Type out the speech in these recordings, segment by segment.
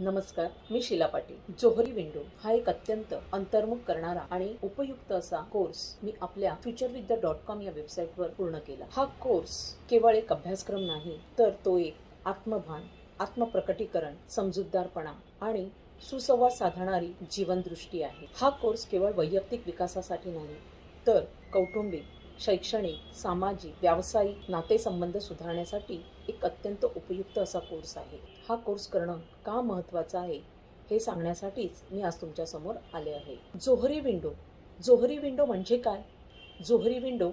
नमस्कार मी शिला पाटील. जोहरी विंडो हा एक अत्यंत अंतर्मुख करणारा आणि उपयुक्त असा कोर्स मी आपल्या फ्युचर द डॉट कॉम या वेबसाईटवर पूर्ण केला. हा कोर्स केवळ एक अभ्यासक्रम नाही तर तो एक आत्मभान आत्मप्रकटीकरण समजूतदारपणा आणि सुसंवाद साधणारी जीवनदृष्टी आहे. हा कोर्स केवळ वैयक्तिक विकासासाठी नाही तर कौटुंबिक शैक्षणिक सामाजिक व्यावसायिक नातेसंबंध सुधारण्यासाठी एक अत्यंत उपयुक्त असा कोर्स आहे. हा कोर्स करणं का महत्त्वाचं आहे हे सांगण्यासाठीच मी आज तुमच्यासमोर आले आहे. जोहरी विंडो. जोहरी विंडो म्हणजे काय? जोहरी विंडो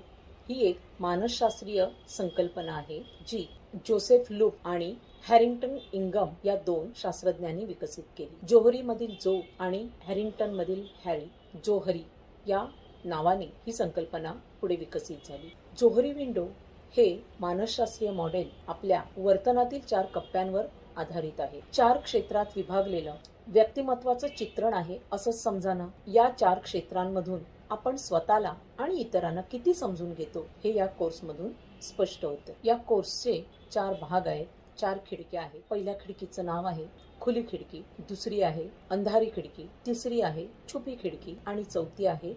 ही एक मानसशास्त्रीय संकल्पना आहे जी जोसेफ लूप आणि हॅरिंग्टन इंगम या दोन शास्त्रज्ञांनी विकसित केली. जोहरीमधील जो आणि हॅरिंग्टनमधील हॅरी जोहरी या नावाने ही संकल्पना पुढे विकसित झाली. जोहरी विंडो हे मानसशास्त्रीय मॉडेल आपल्या वर्तनातील चार कप्प्यांवर आधारित आहे. चार क्षेत्रात विभागलेलं व्यक्तिमत्वाचं चित्रण आहे असं समजाना या चार क्षेत्रांमधून आपण स्वतःला आणि इतरांना किती समजून घेतो हे या कोर्समधून स्पष्ट होतं. या कोर्सचे चार भाग आहेत. चार खिडक्या आहेत. पहिल्या खिडकीचं नाव आहे खुली खिडकी दुसरी आहे अंधारी खिडकी तिसरी आहे छुपी खिडकी आणि चौथी आहे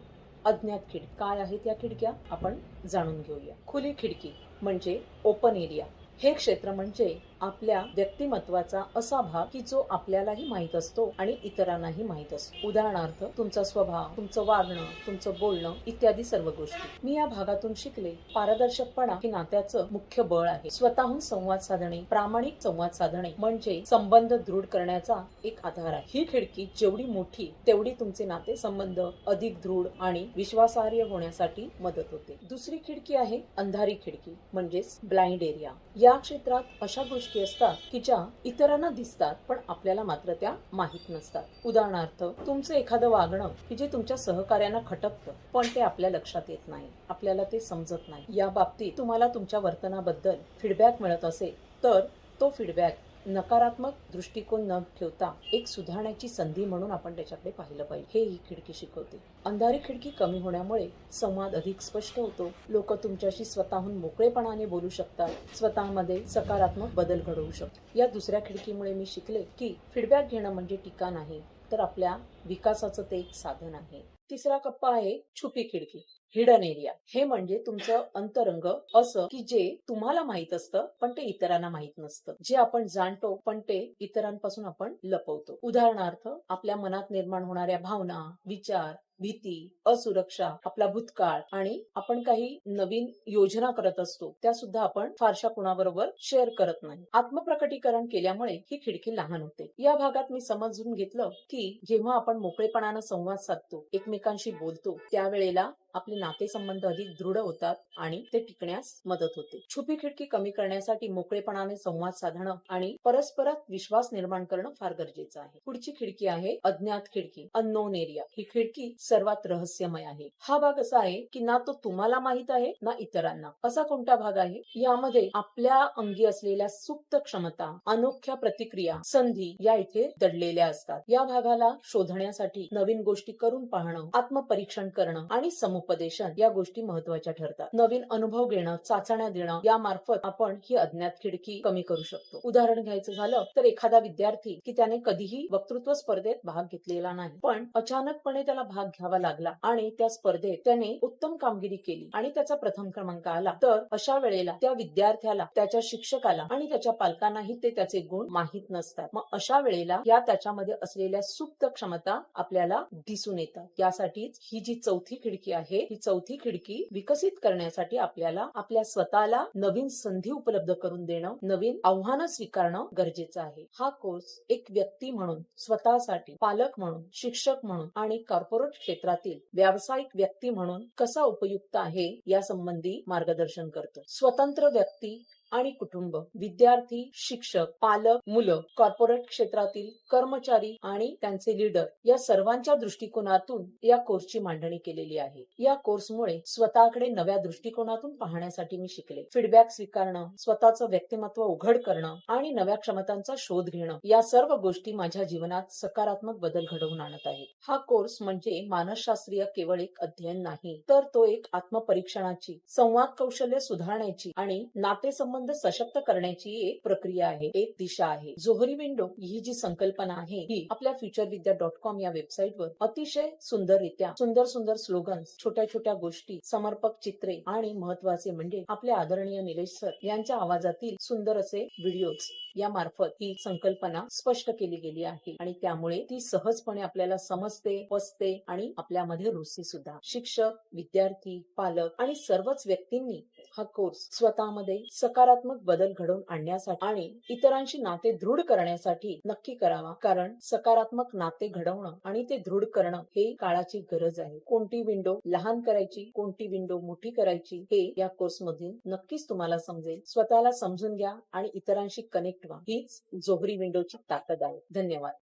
अज्ञात खिडकी. काय आहेत या खिडक्या? आपण जाणून घेऊया. खुली खिडकी म्हणजे ओपन एरिया हे क्षेत्र म्हणजे आपल्या व्यक्तिमत्वाचा असा भाग की जो आपल्यालाही माहीत असतो आणि इतरांनाही माहीत असतो. उदाहरणार्थ तुमचा स्वभाव तुमचं वागणं तुमचं बोलणं इत्यादी सर्व गोष्टी. मी या भागातून शिकले पारदर्शकपणा हे नात्याचं मुख्य बळ आहे. स्वतःहून संवाद साधणे प्रामाणिक संवाद साधणे म्हणजे संबंध दृढ करण्याचा एक आधार आहे. ही खिडकी जेवढी मोठी तेवढी तुमचे नाते संबंध अधिक दृढ आणि विश्वासार्ह होण्यासाठी मदत होते. दुसरी खिडकी आहे अंधारी खिडकी म्हणजेच ब्लाइंड एरिया. या क्षेत्रात अशा गोष्टी असतात की ज्या इतरांना दिसतात पण आपल्याला मात्र त्या माहीत नसतात. उदाहरणार्थ तुमचं एखादं वागणं की जे तुमच्या सहकार्यांना खटकतं पण ते आपल्या लक्षात येत नाही आपल्याला ते समजत नाही. या बाबतीत तुम्हाला तुमच्या वर्तनाबद्दल फीडबॅक मिळत असेल तर तो फीडबॅक नकारात्मक दृष्टिकोन न ठेवता एक सुधारण्याची संधी म्हणून आपण त्याच्याकडे पाहिलं पाहिजे. हे ही खिडकी शिकवते. अंधारी खिडकी कमी होण्यामुळे संवाद अधिक स्पष्ट होतो. लोक तुमच्याशी स्वतःहून मोकळेपणाने बोलू शकतात. स्वतःमध्ये सकारात्मक बदल घडवू शकतात. या दुसऱ्या खिडकीमुळे मी शिकले की फीडबॅक घेणं म्हणजे टीका नाही तर आपल्या विकासाचं ते एक साधन आहे. तिसरा कप्पा आहे छुपी खिडकी हिडन एरिया हे म्हणजे तुमचं अंतरंग असं की जे तुम्हाला माहीत असतं पण ते इतरांना माहीत नसतं. जे आपण जाणतो पण ते इतरांपासून आपण लपवतो. उदाहरणार्थ आपल्या मनात निर्माण होणाऱ्या भावना विचार भीती असुरक्षा आपला भूतकाळ आणि आपण काही नवीन योजना करत असतो त्या सुद्धा आपण फारशा कुणाबरोबर शेअर करत नाही. आत्मप्रकटीकरण केल्यामुळे ही खिडकी लहान होते. या भागात मी समजून घेतलं की जेव्हा आपण मोकळेपणानं संवाद साधतो एकमेकांशी बोलतो त्यावेळेला आपले नातेसंबंध अधिक दृढ होतात आणि ते टिकण्यास मदत होते. छुपी खिडकी कमी करण्यासाठी मोकळेपणाने संवाद साधणं आणि परस्परात विश्वास निर्माण करणं फार गरजेचं आहे. पुढची खिडकी आहे अज्ञात खिडकी अननोन एरिया ही खिडकी सर्वात रहस्यमय आहे. हा भाग असा आहे की ना तो तुम्हाला माहीत आहे ना इतरांना. असा कोणता भाग आहे? यामध्ये आपल्या अंगी असलेल्या सुप्त क्षमता अनोख्या प्रतिक्रिया संधी या इथे दडलेल्या असतात. या भागाला शोधण्यासाठी नवीन गोष्टी करून पाहणं आत्मपरीक्षण करणं आणि समुपदेशन या गोष्टी महत्त्वाच्या ठरतात. नवीन अनुभव घेणं चाचण्या देणं यामार्फत आपण ही अज्ञात खिडकी कमी करू शकतो. उदाहरण घ्यायचं झालं तर एखादा विद्यार्थी की त्याने कधीही वक्तृत्व स्पर्धेत भाग घेतलेला नाही पण अचानकपणे त्याला भाग घ्यावा लागला आणि त्या स्पर्धेत त्याने उत्तम कामगिरी केली आणि त्याचा प्रथम क्रमांक आला तर अशा वेळेला त्या विद्यार्थ्याला त्याच्या शिक्षकाला आणि त्याच्या पालकांनाही ते त्याचे गुण माहीत नसतात. मग अशा वेळेला या त्याच्यामध्ये असलेल्या सुप्त क्षमता आपल्याला दिसून येतात. यासाठीच ही जी चौथी खिडकी आहे ही चौथी खिडकी विकसित करण्यासाठी आपल्याला आपल्या स्वतःला नवीन संधी उपलब्ध करून देणं नवीन आव्हानं स्वीकारणं गरजेचं आहे. हा कोर्स एक व्यक्ती म्हणून स्वतःसाठी पालक म्हणून शिक्षक म्हणून आणि कॉर्पोरेट क्षेत्रातील व्यावसायिक व्यक्ती म्हणून कसा उपयुक्त आहे या संबंधी मार्गदर्शन करतो. स्वतंत्र व्यक्ती आणि कुटुंब विद्यार्थी शिक्षक पालक मुलं कॉर्पोरेट क्षेत्रातील कर्मचारी आणि त्यांचे लीडर या सर्वांच्या दृष्टिकोनातून या कोर्सची मांडणी केलेली आहे. या कोर्समुळे स्वतःकडे नव्या दृष्टिकोनातून पाहण्यासाठी मी शिकले. फीडबॅक स्वीकारणं स्वतःचं व्यक्तिमत्व उघड करणं आणि नव्या क्षमतांचा शोध घेणं या सर्व गोष्टी माझ्या जीवनात सकारात्मक बदल घडवून आणत आहेत. हा कोर्स म्हणजे मानसशास्त्रीय केवळ एक अध्ययन नाही तर तो एक आत्मपरीक्षणाची संवाद कौशल्य सुधारण्याची आणि नातेसंबंध संबंध सशक्त करण्याची एक प्रक्रिया आहे एक दिशा आहे. जोहरी विंडो ही जी संकल्पना आहे ही आपल्या फ्युचर विद्या डॉट कॉम या वेबसाईटवर अतिशय सुंदररित्या सुंदर सुंदर स्लोगन्स छोट्या छोट्या गोष्टी समर्पक चित्रे आणि महत्त्वाचे म्हणजे आपले आदरणीय निलेश सर यांच्या आवाजातील सुंदर असे व्हिडिओज या मार्फत ही संकल्पना स्पष्ट केली गेली आहे आणि त्यामुळे ती सहजपणे आपल्याला समजते पसते आणि आपल्यामध्ये रुची सुद्धा. शिक्षक विद्यार्थी पालक आणि सर्वच व्यक्तींनी हा कोर्स स्वतःमध्ये सकारात्मक बदल घडवून आणण्यासाठी आणि इतरांशी नाते दृढ करण्यासाठी नक्की करावा. कारण सकारात्मक नाते घडवणं आणि ते दृढ करणं हे काळाची गरज आहे. कोणती विंडो लहान करायची कोणती विंडो मोठी करायची हे या कोर्स मधून नक्कीच तुम्हाला समजेल. स्वतःला समजून घ्या आणि इतरांशी कनेक्ट व्हा हीच जोहरी विंडोची ताकद आहे. धन्यवाद.